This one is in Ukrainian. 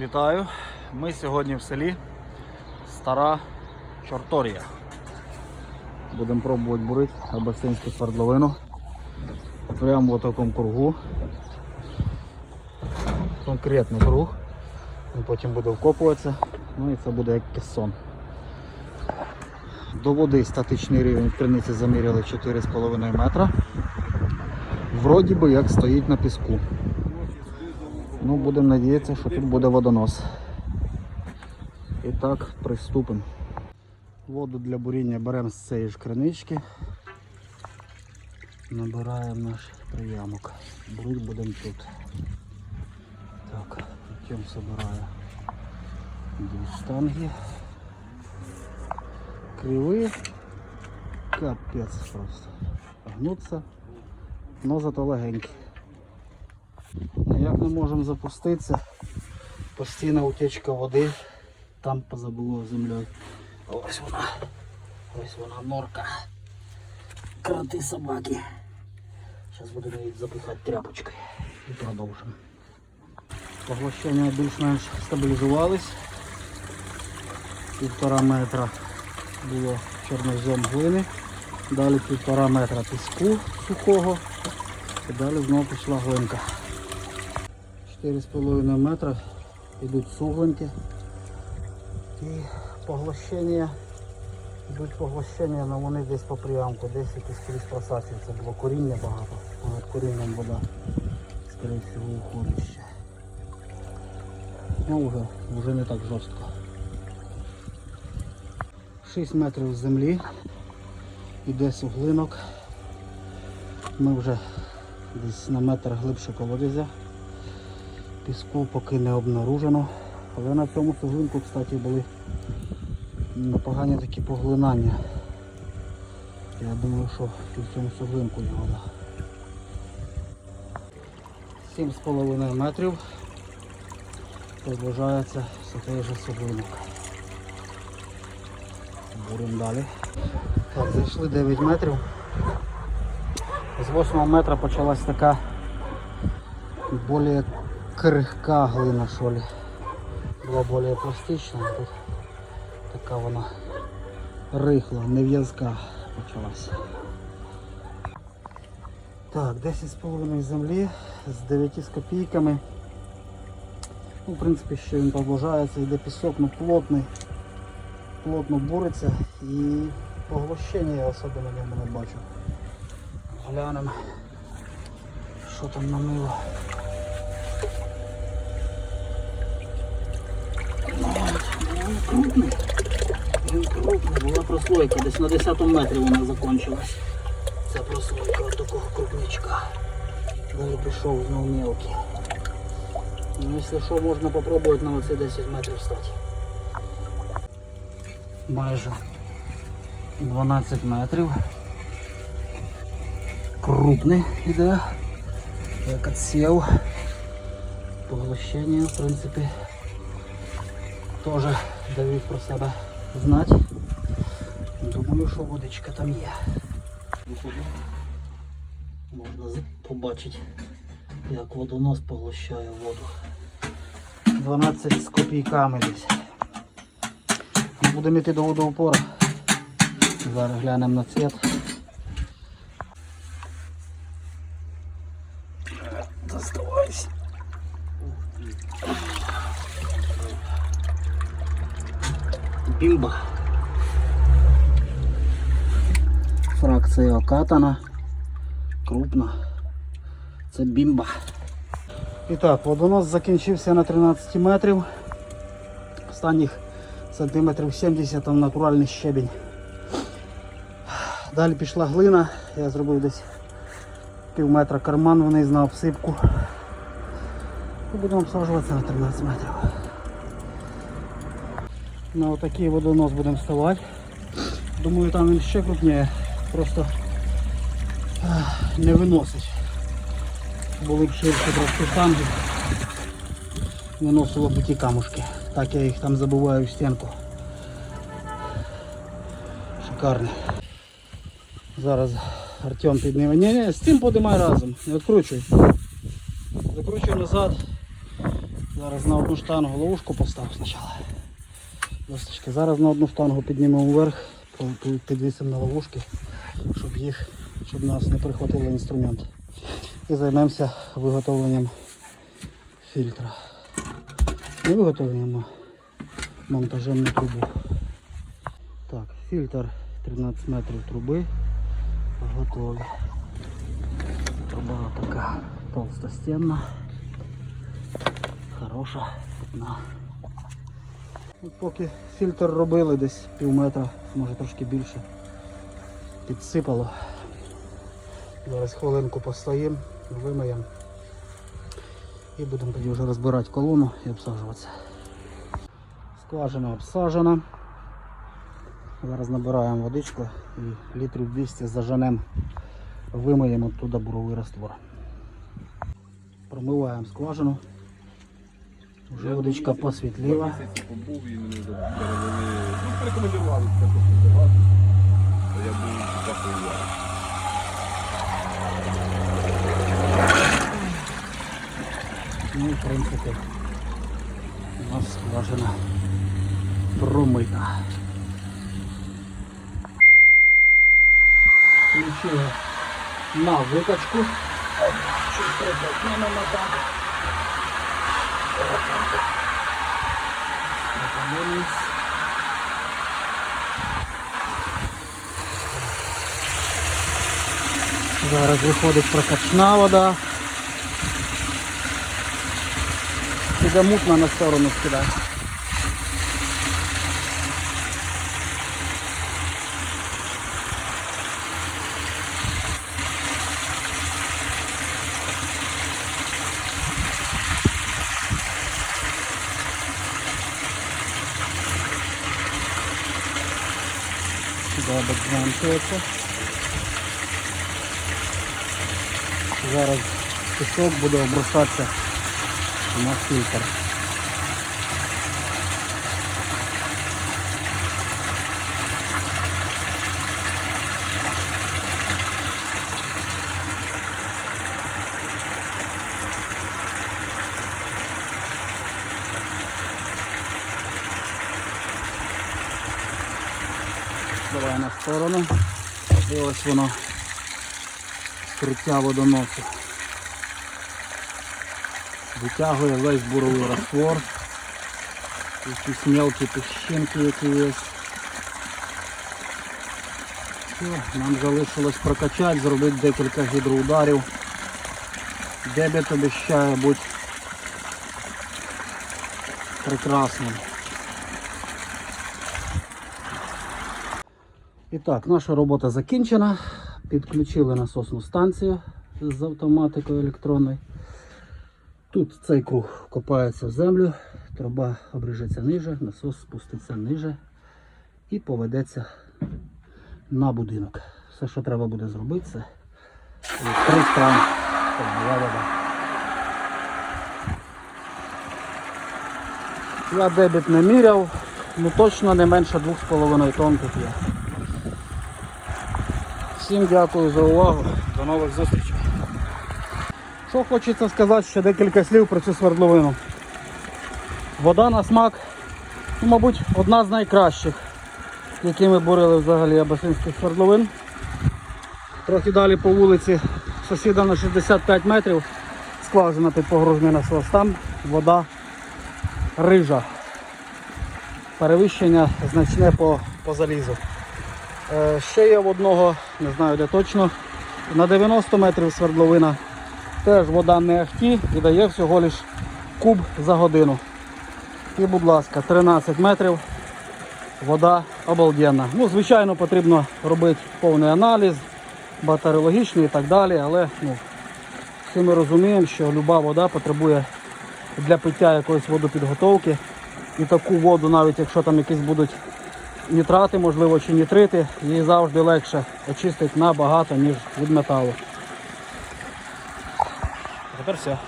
Вітаю! Ми сьогодні в селі Стара Чорторія. Будемо пробувати бурити абасинську свердловину. Прямо в такому кругу. Конкретний круг. Він потім буде вкопуватися. Ну і це буде як кессон. До води статичний рівень в криниці заміряли 4,5 метра. Вроді би як стоїть на піску. Ну, будемо надіятися, що тут буде водонос. І так, приступимо. Воду для буріння беремо з цієї ж кринички. Набираємо наш приямок. Бурити будемо тут. Так, потім собираю дві штанги. Криві. Капець просто. Гнуться, но зато легенькі. Ніяк не можемо запуститися. Постійна утечка води. Там позабуло землею. Ось вона. Ось вона норка. Кроти собаки. Зараз будемо їх запихати тряпочкою. І продовжимо. Поглощення більш-менш стабілізувались. Півтора метра було чорнозем глини. Далі півтора метра піску сухого. І далі знову пішла глинка. 4,5 метра йдуть суглинки і поглощення йдуть поглощення, але вони десь по приямку, десь якісь крізь просачуються, було коріння багато, над корінням вода, скоріше всього, уходить. Ну вже, вже не так жорстко. 6 метрів землі, іде суглинок. Ми вже десь на метр глибше колодязя. Піску поки не обнаружено. Але на цьому суглинку, кстати, були непогані такі поглинання. Я думаю, що в цьому суглинку вода. 7,5 метрів приближається все той же суглинок. Будемо далі. Так, зайшли 9 метрів. З 8 метра почалась така більш крихка глина, що ли. Була більш пластична, а тут така вона рихла, нев'язка почалась. Так, 10,5 землі з 9 з копійками. Ну, в принципі, ще він продовжується, йде пісок, ну плотний, плотно буриться і поглощення я особливо на ньому не бачу. Глянемо, що там на крупний. Він крупний. Була прослойка, десь на 10 метрі вона закінчилась. Ця прослойка от такого крупничка. Далі пішов знову мелкий. Ну, якщо що, можна спробувати на оці 10 метрів стати. Майже 12 метрів. Крупний іде. Як отсів. Поглощення, в принципі, теж дають про себе знати. Думаю, що водичка там є. Можна побачити, як водонос поглощає воду. 12 з копійками десь. Будемо йти до водоупора. Зараз глянемо на цвіт. Доставайся. Бімба. Фракція окатана. Крупна. Це бімба. І так, водонос закінчився на 13 метрів. Останніх сантиметрів 70 там натуральний щебінь. Далі пішла глина, я зробив десь пів метра карман вниз на обсипку. І будемо обсаджуватися на 13 метрів. На отакий водонос будемо вставати. Думаю, там він ще крупніє, просто не виносить. Були б ширші трошки штанги. Виносило б ті камушки. Так я їх там забиваю в стінку. Шикарний. Зараз Артем підніме. Ні, ні, з цим подимай разом. Не відкручуй. Закручуй назад. Зараз на одну штангу ловушку постав спочатку. Досточки. Зараз на одну штангу піднімемо вверх, підвісимо на ловушки, щоб їх, щоб нас не прихватили інструмент. І займемося виготовленням фільтра. Не виготовленням, а монтажем на трубу. Так, фільтр 13 метрів труби. Готові. Труба така толстостенна. Хороша, питна. Поки фільтр робили десь пів метра, може трошки більше. Підсипало. Зараз хвилинку постоїмо, вимиємо. І будемо тоді вже розбирати колону і обсаджуватися. Скважина обсажена. Зараз набираємо водичку і літрів 200 заженемо, вимиємо туди буровий раствор. Промиваємо скважину. Вже водичка посвітліла. І. Ну, в принципі, у нас скважина промита. Включили на викачку. Щось прикрутимо так. Зараз виходить прокачна вода. І мутно на сторону скидає. Добре, зменшується. Зараз пісок буде обростатися на фільтр. Давай на сторону. І ось воно скриття водоносу. Витягує весь буровий раствор. Якісь мелкі піщинки, які є. Все, нам залишилось прокачати, зробити декілька гідроударів. Дебіт обіцяє бути прекрасним. І так, наша робота закінчена. Підключили насосну станцію з автоматикою електронною. Тут цей круг копається в землю, труба обріжеться ниже, насос спуститься ниже і поведеться на будинок. Все, що треба буде зробити, це відкрити кран, щоб була вода. Я дебіт не міряв, ну точно не менше 2,5 тонн тут є. Всім дякую за увагу. До нових зустрічей. Що хочеться сказати, ще декілька слів про цю свердловину. Вода на смак, ну, мабуть, одна з найкращих, які ми бурили взагалі абасинських свердловин. Трохи далі по вулиці сусіда на 65 метрів, скважина під погружний насос. Там вода рижа. Перевищення значне по, по залізу. Е, Ще є в одного, не знаю де точно, на 90 метрів свердловина. Теж вода не ахті і дає всього лиш куб за годину. І, будь ласка, 13 метрів. Вода обалденна. Ну, звичайно, потрібно робити повний аналіз, бактеріологічний і так далі, але ну, всі ми розуміємо, що люба вода потребує для пиття якоїсь водопідготовки. І таку воду, навіть якщо там якісь будуть нітрати, можливо, чи нітрити, її завжди легше очистити набагато, ніж від металу. Тепер все.